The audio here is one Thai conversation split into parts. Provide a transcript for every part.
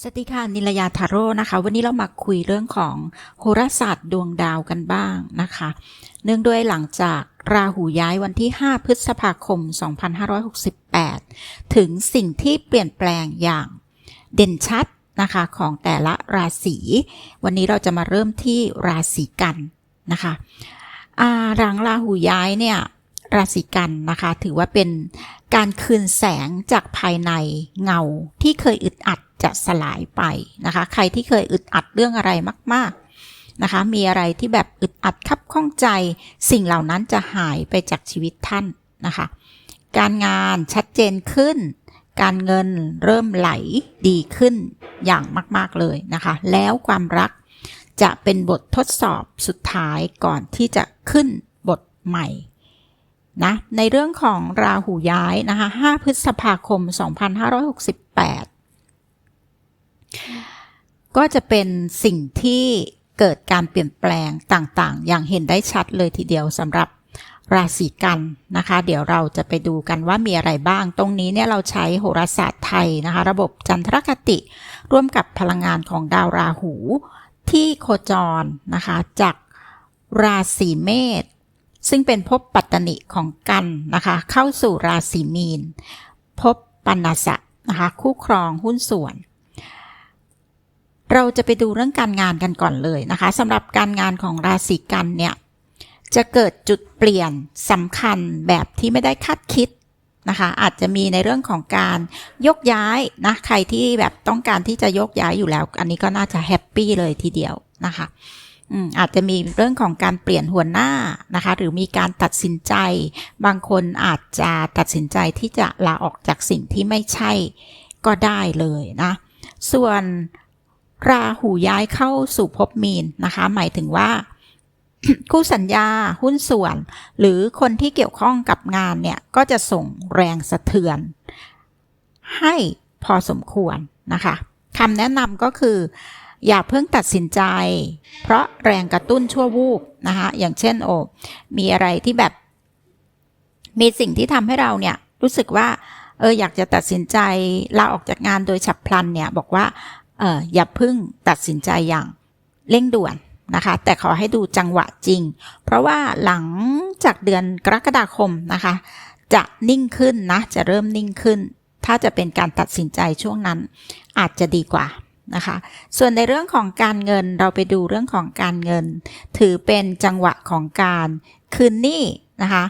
สวัสดีค่ะนิลยาทาโร่นะคะ วันนี้เรามาคุยเรื่องของโหราศาสตร์ดวงดาวกันบ้างนะคะ เนื่องด้วยหลังจากราหูย้ายวันที่ 5 พฤษภาคม 2568 ถึงสิ่งที่เปลี่ยนแปลงอย่างเด่นชัดนะคะของแต่ละราศี วันนี้เราจะมาเริ่มที่ราศีกันนะคะอาหลังราหูย้ายเนี่ยราศีกันนะคะ ถือว่าเป็นการคืนแสงจากภายในเงาที่เคยอึดอัด จะสลายไปนะคะ ใครที่เคยอึดอัดเรื่องอะไรมาก ๆนะคะ มีอะไรที่แบบอึดอัดคับข้องใจ สิ่งเหล่านั้นจะหายไปจากชีวิตท่านนะคะ การงานชัดเจนขึ้น การเงินเริ่มไหลดีขึ้นอย่างมาก ๆเลยนะคะ แล้วความรักจะเป็นบททดสอบสุดท้ายก่อนที่จะขึ้นบทใหม่นะในเรื่องของราหูย้ายนะคะ 5 พฤษภาคม 2568 ก็จะเป็นสิ่งที่เกิดการเปลี่ยนแปลงต่างๆ อย่างเห็นได้ชัดเลยทีเดียวสำหรับราศีกันนะคะ เดี๋ยวเราจะไปดูกันว่ามีอะไรบ้าง ตรงนี้เนี่ยเราใช้โหราศาสตร์ไทยนะคะ ระบบจันทรคติ ร่วมกับพลังงานของดาวราหู ที่โคจรนะคะ จากราศีเมษซึ่งเป็นภพปัตตนิของกันนะคะ เข้าสู่ราศีมีนภพปันนสะนะคะ คู่ครองหุ้นส่วน เราจะไปดูเรื่องการงานกันก่อนเลยนะคะสำหรับการงานของราศีกันเนี่ยจะเกิดจุดเปลี่ยนสำคัญแบบที่ไม่ได้คาดคิดนะคะอาจจะมีในเรื่องของการยกย้ายนะใครที่แบบต้องการที่จะยกย้ายอยู่แล้ว อันนี้ก็น่าจะแฮปปี้เลยทีเดียวนะคะอืมอาจจะมีเรื่องของการเปลี่ยนหัวหน้านะคะ หรือมีการตัดสินใจ บางคนอาจจะตัดสินใจที่จะลาออกจากสิ่งที่ไม่ใช่ก็ได้เลยนะ ส่วน ราหูย้ายเข้าสู่ภพมีนนะคะ หมายถึงว่า คู่สัญญาหุ้นส่วน หรือคนที่เกี่ยวข้องกับงานเนี่ย ก็จะส่งแรงสะเทือน ให้พอสมควรนะคะคำแนะนำก็คือ อย่าเพิ่งตัดสินใจ เพราะแรงกระตุ้นชั่ววูบนะคะอย่างเช่นโอมีอะไรที่แบบ มีสิ่งที่ทำให้เราเนี่ยรู้สึกว่าเอออยากจะตัดสินใจลาออกจากงานโดยฉับพลันเนี่ย บอกว่า เอออย่าพิ่งตัดสินใจอย่างเร่งด่วนนะคะ แต่ขอให้ดูจังหวะจริง เพราะว่าหลังจากเดือนกรกฎาคมนะคะ จะนิ่งขึ้นนะ จะเริ่มนิ่งขึ้น ถ้าจะเป็นการตัดสินใจช่วงนั้นอาจจะดีกว่านะคะ ส่วนในเรื่องของการเงินเราไปดูเรื่องของการเงิน ถือเป็นจังหวะของการคืนหนี้นะคะ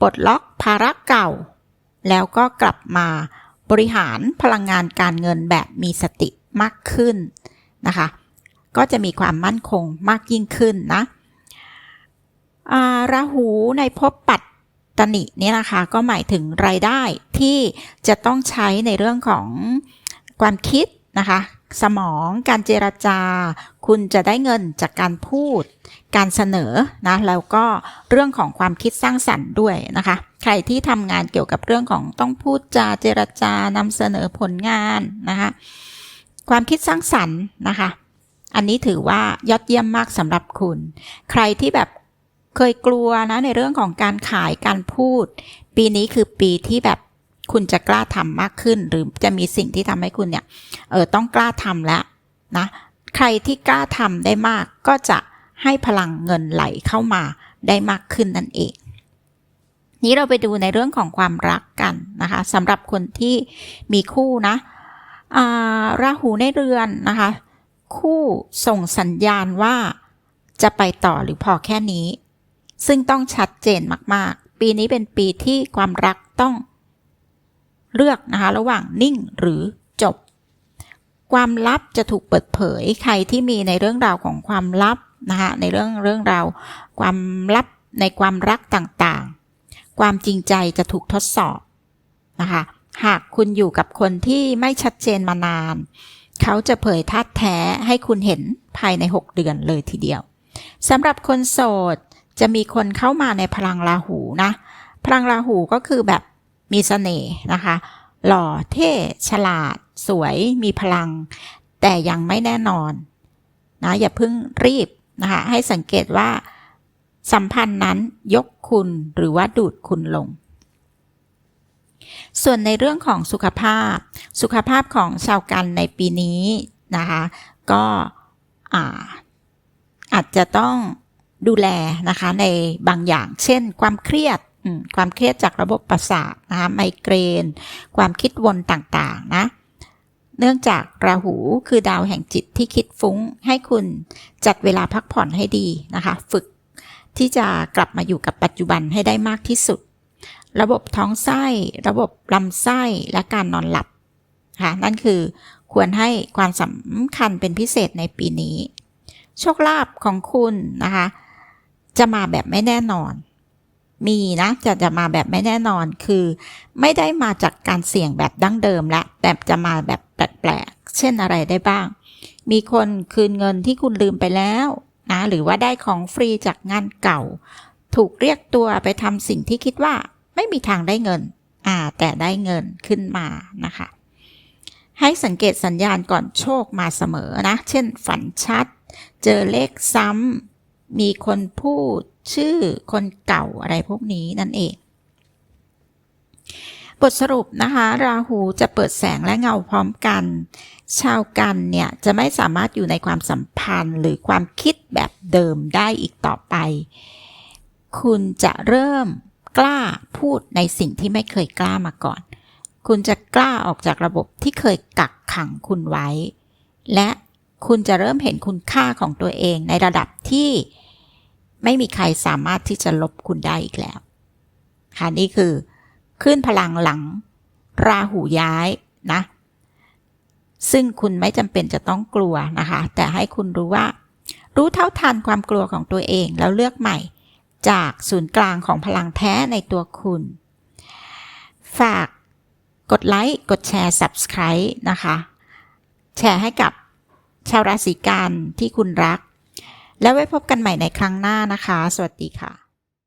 ปลดล็อกภาระเก่า แล้วก็กลับมาบริหารพลังงานการเงินแบบมีสติ มากขึ้นนะคะ ก็จะมีความมั่นคงมากยิ่งขึ้นนะราหูในภพปัตตนิเนี่ยนะคะก็หมายถึงรายได้ที่จะต้องใช้ในเรื่องของความคิดนะคะ สมองการเจรจา คุณจะได้เงินจากการพูด การเสนอนะแล้วก็เรื่องของความคิดสร้างสรรค์ด้วยนะคะ ใครที่ทำงานเกี่ยวกับเรื่องของต้องพูดจาเจรจานำเสนอผลงานนะคะ ความคิดสร้างสรรค์นะคะ อันนี้ถือว่ายอดเยี่ยมมากสำหรับคุณ ใครที่แบบเคยกลัวนะในเรื่องของการขายการพูด ปีนี้คือปีที่แบบคุณจะกล้าทำมากขึ้น หรือจะมีสิ่งที่ทำให้คุณเนี่ยเออต้องกล้าทำแล้วนะใครที่กล้าทำได้มากก็จะให้พลังเงินไหลเข้ามาได้มากขึ้นนั่นเอง นี้เราไปดูในเรื่องของความรักกันนะคะสำหรับคนที่มีคู่นะ ราหูในเรือนนะคะ คู่ส่งสัญญาณว่าจะไปต่อหรือพอแค่นี้ ซึ่งต้องชัดเจนมากๆ ปีนี้เป็นปีที่ความรักต้องเลือกนะคะ ระหว่างนิ่งหรือจบ ความลับจะถูกเปิดเผยใครที่มีในเรื่องราวของความลับนะคะในเรื่องเรื่องราวความลับในความรักต่างๆ ความจริงใจจะถูกทดสอบนะคะ หากคุณอยู่กับคนที่ไม่ชัดเจนมานาน เขาจะเผยท่าแท้ให้คุณเห็นภายใน 6 เดือนเลยทีเดียวสำหรับคนโสดจะมีคนเข้ามาในพลังราหูนะ พลังราหูก็คือแบบมีสเสน่ห์นะคะ หล่อเท่ฉลาด สวยมีพลัง แต่ยังไม่แน่นอนนะอย่าเพิ่งรีบนะคะให้สังเกตว่าสัมพันธ์นั้นยกคุณหรือว่าดูดคุณลง ส่วนในเรื่องของสุขภาพ สุขภาพของชาวกันในปีนี้นะคะก็อาอาจจะต้องดูแลนะคะในบางอย่าง เช่น ความเครียดความเครียดจากระบบประสาทนะคะไมเกรน ความคิดวนต่างๆนะเนื่องจากราหูคือดาวแห่งจิตที่คิดฟุ้ง ให้คุณจัดเวลาพักผ่อนให้ดีนะคะ ฝึกที่จะกลับมาอยู่กับปัจจุบันให้ได้มากที่สุด ระบบท้องไส้ ระบบลำไส้และการนอนหลับค่ะนั่นคือควรให้ความสำคัญเป็นพิเศษในปีนี้ โชคลาภของคุณนะคะ จะมาแบบไม่แน่นอน มีนะจะจะมาแบบไม่แน่นอนคือ ไม่ได้มาจากการเสี่ยงแบบดั้งเดิมละแต่จะมาแบบแปลกๆเช่นอะไรได้บ้าง มีคนคืนเงินที่คุณลืมไปแล้วนะหรือว่าได้ของฟรีจากงานเก่า ถูกเรียกตัวไปทำสิ่งที่คิดว่า ไม่มีทางได้เงิน อ่า แต่ได้เงินขึ้นมานะคะ ให้สังเกตสัญญาณก่อนโชคมาเสมอนะ เช่นฝันชัด เจอเลขซ้ำ มีคนพูดชื่อคนเก่าอะไรพวกนี้นั่นเอง บทสรุปนะคะ ราหูจะเปิดแสงและเงาพร้อมกัน ชาวกันเนี่ย จะไม่สามารถอยู่ในความสัมพันธ์หรือความคิดแบบเดิมได้อีกต่อไป คุณจะเริ่ม กล้าพูดในสิ่งที่ไม่เคยกล้ามาก่อน คุณจะกล้าออกจากระบบที่เคยกักขังคุณไว้ และคุณจะเริ่มเห็นคุณค่าของตัวเองในระดับที่ไม่มีใครสามารถที่จะลบคุณได้อีกแล้ว ค่ะนี่คือขึ้นพลังหลัง ราหูย้ายนะ ซึ่งคุณไม่จำเป็นจะต้องกลัวนะคะ แต่ให้คุณรู้ว่า รู้เท่าทันความกลัวของตัวเองแล้วเลือกใหม่ จากศูนย์กลางของพลังแท้ในตัวคุณ ฝากกดไลค์ กดแชร์ Subscribe นะคะ แชร์ให้กับชาวราศีกันที่คุณรัก แล้วไว้พบกันใหม่ในครั้งหน้านะคะ สวัสดีค่ะ